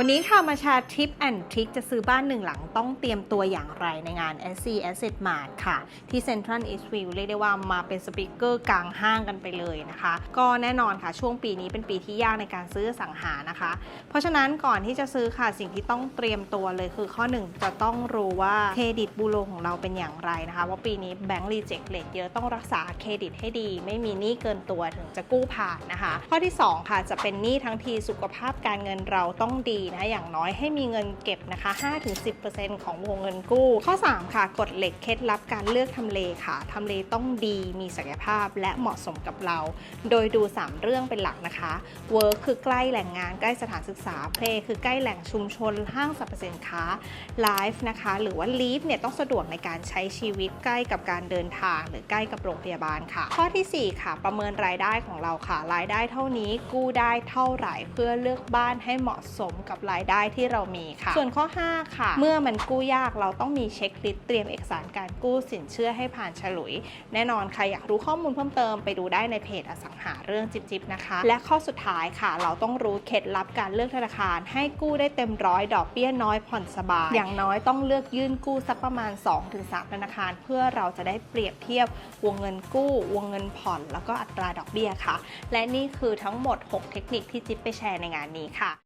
วันนี้ค่ะมาแชร์ทิปแอนทริคจะซื้อบ้านหนึ่งหลังต้องเตรียมตัวอย่างไรในงาน SC Asset Mart ค่ะ ที่ Central Eastview เรียกได้ว่ามาเป็นสปีกเกอร์กลางห้างกันไปเลยนะคะ ก็แน่นอนค่ะ ช่วงปีนี้เป็นปีที่ยากในการซื้อสังหานะคะ เพราะฉะนั้นก่อนที่จะซื้อค่ะสิ่งที่ต้องเตรียมตัวเลยคือข้อหนึ่งจะต้องรู้ว่าเครดิตบูโรของเราเป็นอย่างไรนะคะว่าปีนี้แบงก์รีเจ็คเลทเยอะต้องรักษาเครดิตให้ดี ไม่มีหนี้เกินตัวถึงจะกู้ผ่านนะคะ ข้อที่สองค่ะจะเป็นหนี้ทั้งทีสุขภาพการเงินเราต้องดีนะอย่างน้อยให้มีเงินเก็บนะคะ 5-10%ของวงเงินกู้ ข้อ 3 ค่ะกฎเหล็กเคล็ดลับการเลือกทำเลค่ะทำเลต้องดีมีศักยภาพและเหมาะสมกับเรา โดยดู 3 เรื่องเป็นหลักนะคะ Work คือใกล้แหล่งงานใกล้สถานศึกษา Play คือใกล้แหล่งชุมชนห้างสรรพสินค้า Life นะคะ หรือว่า Live เนี่ยต้องสะดวกในการใช้ชีวิตใกล้กับการเดินทาง หรือใกล้กับโรงพยาบาลค่ะ ข้อทีสี่4 ค่ะ ประเมินรายได้ของเราค่ะ รายได้เท่านี้กู้ได้เท่าไหร่เพื่อเลือกบ้านให้เหมาะสมกับกับรายได้ที่เรามีค่ะ ส่วนข้อ 5 ค่ะ เมื่อมันกู้ยากเราต้องมีเช็คลิสต์เตรียมเอกสารการกู้สินเชื่อให้ผ่านฉลุย แน่นอนใครอยากรู้ข้อมูลเพิ่มเติมไปดูได้ในเพจอสังหาเรื่องจิบจิบนะคะ และข้อสุดท้ายค่ะ เราต้องรู้เคล็ดลับการเลือกธนาคาร ให้กู้ได้เต็มร้อยดอกเบี้ยน้อยผ่อนสบาย อย่างน้อยต้องเลือกยื่นกู้สักประมาณ 2-3 ธนาคาร เพื่อเราจะได้เปรียบเทียบวงเงินกู้ วงเงินผ่อน แล้วก็อัตราดอกเบี้ยค่ะ และนี่คือทั้งหมด 6 เทคนิคที่จิ๊บไปแชร์ในงานนี้ค่ะ